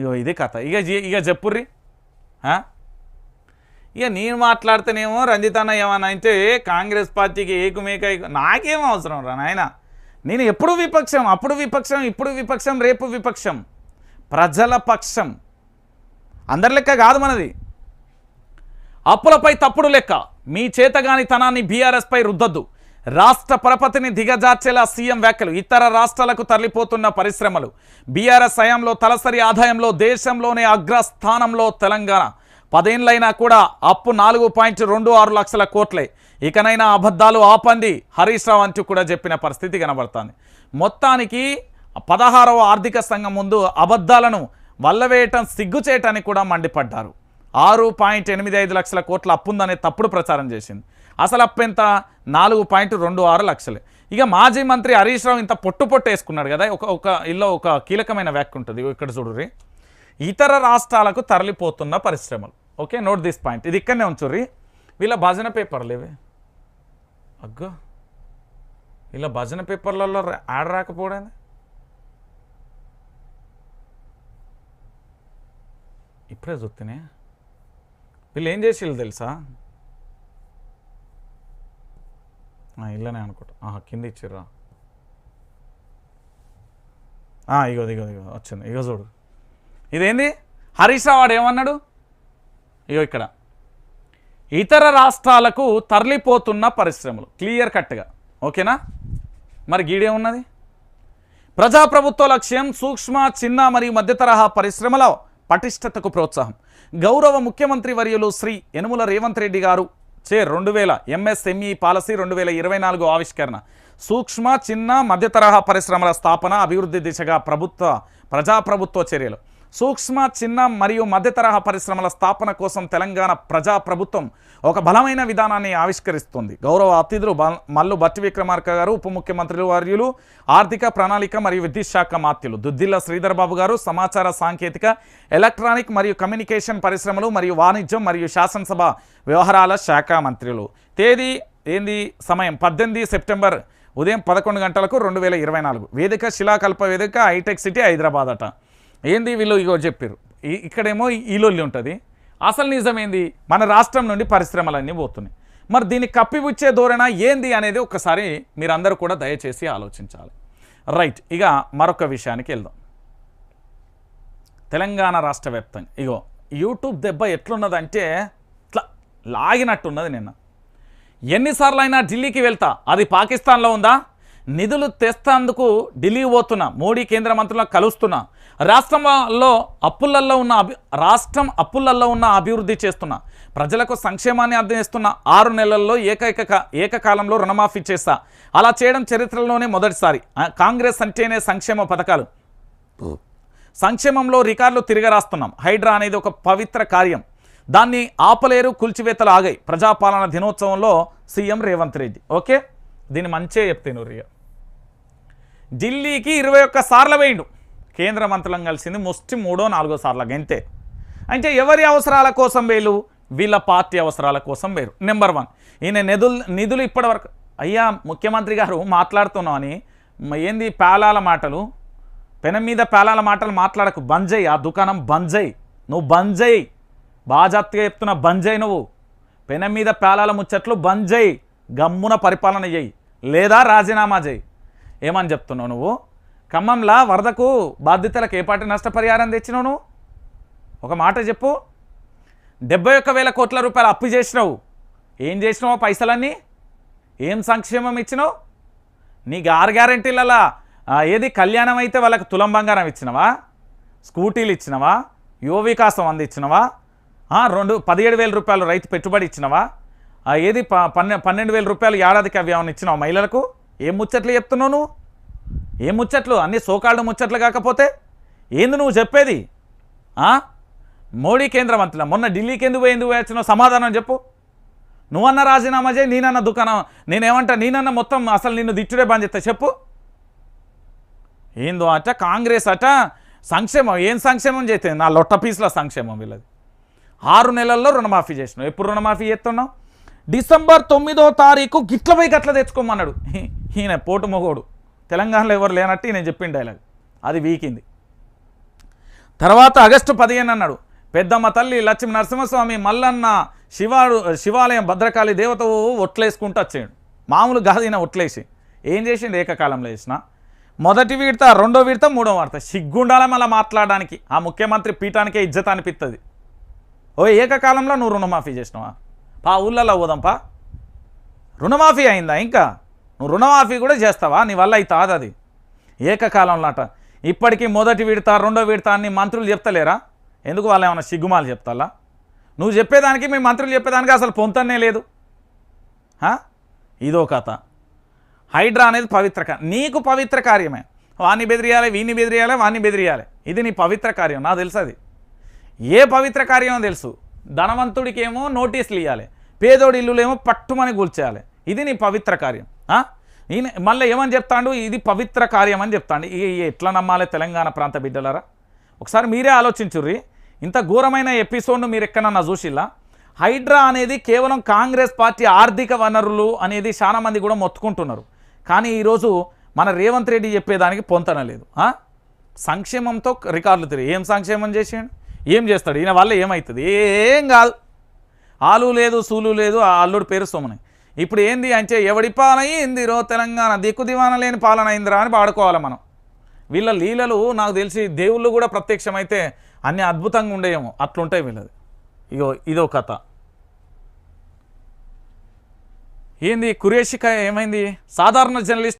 ఇగో ఇది కథ. ఇక ఇక చెప్పుర్రి. ఇక నేను మాట్లాడితేనేమో రంజితన్న ఏమన్నా అంటే కాంగ్రెస్ పార్టీకి ఏకుమేక నాకేం అవసరం రా నాయన. నేను ఎప్పుడు విపక్షం అప్పుడు విపక్షం ఇప్పుడు విపక్షం రేపు విపక్షం. ప్రజల పక్షం. అందరి లెక్క కాదు మనది. అప్పులపై తప్పుడు లెక్క. మీ చేతగాని తనాన్ని బీఆర్ఎస్పై రుద్దద్దు. రాష్ట్ర పరపతిని దిగజార్చేలా సీఎం వ్యాఖ్యలు. ఇతర రాష్ట్రాలకు తరలిపోతున్న పరిశ్రమలు. బీఆర్ఎస్ హయాంలో తలసరి ఆదాయంలో దేశంలోనే అగ్రస్థానంలో తెలంగాణ. పదేండ్లైనా కూడా అప్పు నాలుగు పాయింట్ రెండు ఆరు లక్షల కోట్లే. ఇకనైనా అబద్ధాలు ఆపండి హరీష్ రావు అంటూ కూడా చెప్పిన పరిస్థితి కనబడుతుంది. మొత్తానికి పదహారవ ఆర్థిక సంఘం ముందు అబద్ధాలను వల్లవేయటం సిగ్గుచేయటానికి కూడా మండిపడ్డారు. ఆరు పాయింట్ ఎనిమిది ఐదు లక్షల కోట్ల అప్పుందనే తప్పుడు ప్రచారం చేసింది. అసలు అప్పు ఎంత? నాలుగు పాయింట్ రెండు ఆరు లక్షలే. ఇక మాజీ మంత్రి హరీష్ రావు ఇంత పొట్టు పొట్టు వేసుకున్నాడు కదా ఒక ఒక ఇల్లో ఒక కీలకమైన వ్యాఖ్య ఉంటుంది ఇక్కడ చూడుర్రి. ఇతర రాష్ట్రాలకు తరలిపోతున్న పరిశ్రమలు. Okay note this point. ఇది ఇక్కడనే ఉంచుర్రి. వీళ్ళ భజన పేపర్లు ఇవి. అగ్గో. వీళ్ళ భజన పేపర్లలో యాడ్ ఆడ ఇప్పుడే చూస్తేనే వీళ్ళు ఏం చేసి తెలుసా ఇల్లనే అనుకుంటా. ఆహా, కింద ఇచ్చిర్రా. ఇగో ఇగో ఇగో వచ్చింది. ఇగో చూడు. ఇదేంది? హరీష్ రావాడు వాడు ఏమన్నాడు? ఇగో ఇక్కడ. ఇతర రాష్ట్రాలకు తరలిపోతున్న పరిశ్రమలు. క్లియర్ కట్గా. ఓకేనా? మరి గీడే ఉన్నది ప్రజాప్రభుత్వ లక్ష్యం సూక్ష్మ చిన్న మరియు మధ్య తరహా పరిశ్రమల పటిష్టతకు ప్రోత్సాహం. గౌరవ ముఖ్యమంత్రి వర్యులు శ్రీ యనుమల రేవంత్ రెడ్డి గారు చే రెండు వేల ఎంఎస్ఎంఈ పాలసీ రెండు వేల ఇరవై నాలుగు ఆవిష్కరణ. సూక్ష్మ చిన్న మధ్యతరహా పరిశ్రమల స్థాపన అభివృద్ధి దిశగా ప్రభుత్వ ప్రజాప్రభుత్వ చర్యలు. సూక్ష్మ చిన్న మరియు మధ్య తరహా పరిశ్రమల స్థాపన కోసం తెలంగాణ ప్రజా ప్రభుత్వం ఒక బలమైన విధానాన్ని ఆవిష్కరిస్తుంది. గౌరవ అతిథులు బ- మల్లు భట్టి విక్రమార్క గారు ఉప ముఖ్యమంత్రులు వర్యులు ఆర్థిక ప్రణాళిక మరియు విద్యుత్ శాఖ మాత్యులు దుద్దిల్ల శ్రీధర్ బాబు గారు సమాచార సాంకేతిక ఎలక్ట్రానిక్ మరియు కమ్యూనికేషన్ పరిశ్రమలు మరియు వాణిజ్యం మరియు శాసనసభ వ్యవహారాల శాఖ మంత్రులు. తేదీ ఏంది? సమయం పద్దెనిమిది సెప్టెంబర్ ఉదయం పదకొండు గంటలకు రెండు వేల ఇరవై నాలుగు. వేదిక శిలాకల్ప వేదిక హైటెక్ సిటీ హైదరాబాద్ అట. ఏంది వీళ్ళు ఇగో చెప్పారు ఈ- ఇక్కడేమో ఈలొల్లి ఉంటుంది. అసలు నిజమేంది మన రాష్ట్రం నుండి పరిశ్రమలన్నీ పోతున్నాయి. మరి దీన్ని కప్పిపుచ్చే ధోరణ ఏంది అనేది ఒకసారి మీరందరూ కూడా దయచేసి ఆలోచించాలి. రైట్ ఇక మరొక విషయానికి వెళ్దాం. తెలంగాణ రాష్ట్ర వ్యాప్తంగా. ఇగో యూట్యూబ్ దెబ్బ ఎట్లున్నదంటే ఇట్లా లాగినట్టున్నది నిన్న. ఎన్నిసార్లు అయినా ఢిల్లీకి వెళ్తా అది పాకిస్తాన్లో ఉందా? నిధులు తెస్తందుకు ఢిల్లీ పోతున్నా మోడీ కేంద్ర మంత్రులను కలుస్తున్నా రాష్ట్రంలో అప్పులల్లో ఉన్న అభి రాష్ట్రం అప్పులల్లో ఉన్న అభివృద్ధి చేస్తున్నా ప్రజలకు సంక్షేమాన్ని అందిస్తున్న ఆరు నెలల్లో ఏకైక ఏకకాలంలో రుణమాఫీ చేస్తా. అలా చేయడం చరిత్రలోనే మొదటిసారి. కాంగ్రెస్ అంటేనే సంక్షేమ పథకాలు. సంక్షేమంలో రికార్డులు తిరగరాస్తున్నాం హైడ్రా అనేది ఒక పవిత్ర కార్యం. దాన్ని ఆపలేరు కూల్చివేతలు ఆగాయి. ప్రజాపాలన దినోత్సవంలో సీఎం రేవంత్ రెడ్డి. ఓకే? దీన్ని మంచిగా చెప్తాను రియ. ఢిల్లీకి ఇరవై ఒక్క సార్లు వేయండు. కేంద్ర మంత్రులను కలిసింది ముష్టి మూడో నాలుగో సార్లు గంతే అంటే ఎవరి అవసరాల కోసం వేలు? వీళ్ళ పార్టీ అవసరాల కోసం వేరు. నెంబర్ వన్ ఈయన నిధులు నిధులు ఇప్పటివరకు అయ్యా ముఖ్యమంత్రి గారు మాట్లాడుతున్నామని ఏంది పేలాల మాటలు? పెనం మీద పేలాల మాటలు మాట్లాడకు. బంజయ్ ఆ దుకాణం బంజయ్. నువ్వు బంజయ్. బాజాత్తుగా చెప్తున్నా బంజయ్ నువ్వు. పెనం మీద పేలాల ముచ్చట్లు బంజయ్. గమ్మున పరిపాలన చేయి లేదా రాజీనామా చేయి ఏమని చెప్తున్నావు నువ్వు? ఖమ్మంలా వరదకు బాధితులకు ఏ పార్టీ నష్టపరిహారం తెచ్చినావు నువ్వు ఒక మాట చెప్పు. డెబ్బై ఒక్క వేల కోట్ల రూపాయలు అప్పు చేసినావు. ఏం చేసినావు పైసలన్నీ? ఏం సంక్షేమం ఇచ్చినావు? నీకు ఆరు గ్యారంటీలలా ఏది కళ్యాణం అయితే వాళ్ళకి తులం బంగారం ఇచ్చినవా? స్కూటీలు ఇచ్చినవా? యువ వికాసం అందించినవా రెండు పదిహేడు వేల రూపాయలు రైతు పెట్టుబడి ఇచ్చినవా? ఏది ప పన్నె పన్నెండు వేల రూపాయలు ఏడాదికి అవి ఏమైనా ఇచ్చినావా మహిళలకు? ఏం ముచ్చట్లు చెప్తున్నావు నువ్వు? ఏ ముచ్చట్లు? అన్ని సోకాళ్ళు ముచ్చట్లు కాకపోతే? ఏంది నువ్వు చెప్పేది? మోడీ కేంద్ర మంత్రుల? మొన్న ఢిల్లీకి ఎందుకు ఎందుకు వచ్చినావు సమాధానం చెప్పు. నువ్వన్న రాజీనామా చేయి నేనన్న దుకాణం. నేనేమంటా? నేనన్న మొత్తం అసలు నిన్ను దిచ్చుడే బంద్ చేస్తా. చెప్పు. ఏందో అట? కాంగ్రెస్ అట? సంక్షేమం? ఏం సంక్షేమం చేస్తే? నా లొట్ట పీసుల సంక్షేమం వీళ్ళది. ఆరు నెలల్లో రుణమాఫీ చేసినావు. ఎప్పుడు రుణమాఫీ చేస్తున్నావు? డిసెంబర్ తొమ్మిదో తారీఖు గిట్ల పోయి గట్ల తెచ్చుకోమన్నాడు. ఈయన పోటు మొగోడు. తెలంగాణలో ఎవరు లేనట్టు నేను చెప్పిన డైలాగ్ అది వీకింది. తర్వాత ఆగస్టు పదిహేను అన్నాడు పెద్దమ్మ తల్లి లక్ష్మీ నరసింహస్వామి మల్లన్న శివాడు శివాలయం భద్రకాళి దేవత ఒట్లేసుకుంటూ వచ్చాడు. మామూలు గాదిన ఒట్లేసి. ఏం చేసిండు ఏకకాలంలో వేసిన మొదటి విడత రెండో విడత మూడో వార్త. సిగ్గుండాల మళ్ళీ మాట్లాడడానికి? ఆ ముఖ్యమంత్రి పీఠానికే ఇజ్జత అనిపిస్తుంది ఓ ఏకకాలంలో నువ్వు రుణమాఫీ చేసినావా? పా ఊళ్ళలో పోదాంపా రుణమాఫీ అయిందా ఇంకా? నువ్వు రుణమాఫీ కూడా చేస్తావా? నీ వల్ల అయితే అది ఏకకాలంలో అట ఇప్పటికీ మొదటి విడత రెండో విడత అని మంత్రులు చెప్తలేరా? ఎందుకు వాళ్ళు ఏమైనా సిగ్గుమాలు చెప్తాలా? నువ్వు చెప్పేదానికి మీ మంత్రులు చెప్పేదానికి అసలు పొంతనే లేదు. ఇదో కథ. హైడ్రా అనేది పవిత్ర నీకు పవిత్ర కార్యమే. వాణ్ణి బెదిరియాలి వీణ్ణి బెదిరియాలి వాణ్ణి బెదిరియాలి. ఇది నీ పవిత్ర కార్యం నాకు తెలుసు అది ఏ పవిత్ర కార్యమో తెలుసు. ధనవంతుడికేమో నోటీసులు ఇవ్వాలి పేదోడి ఇల్లులేమో పట్టుమని కూల్చేయాలి ఇది నీ పవిత్ర కార్యం. ఈయన మళ్ళీ ఏమని చెప్తాడు? ఇది పవిత్ర కార్యం అని చెప్తాడు. ఎట్లా నమ్మాలి తెలంగాణ ప్రాంత బిడ్డలారా? ఒకసారి మీరే ఆలోచించుర్రి. ఇంత ఘోరమైన ఎపిసోడ్ను మీరు ఎక్కడన్నా చూసిల్లా? హైడ్రా అనేది కేవలం కాంగ్రెస్ పార్టీ ఆర్థిక వనరులు అనేది చాలామంది కూడా మొత్తుకుంటున్నారు. కానీ ఈరోజు మన రేవంత్ రెడ్డి చెప్పేదానికి పొంతనలేదు సంక్షేమంతో రికార్డులు తిరిగి ఏం సంక్షేమం చేసాడు? ఏం చేస్తాడు? ఈయన వల్ల ఏమవుతుంది ఏం కాదు. ఆలు లేదు సూలు లేదు ఆ అల్లుడు పేరు సోమని ఇప్పుడు ఏంది అంటే ఎవడి పాలన రో తెలంగాణ దిక్కు దివాన లేని పాలన అయిందిరా అని పాడుకోవాలి మనం. వీళ్ళ లీలలు నాకు తెలిసి దేవుళ్ళు కూడా ప్రత్యక్షమైతే అన్ని అద్భుతంగా ఉండేయేమో. అట్లుంటాయి వీళ్ళది. ఇగో ఇదో కథ. ఏంది కురేషిక ఏమైంది? సాధారణ జర్నలిస్ట్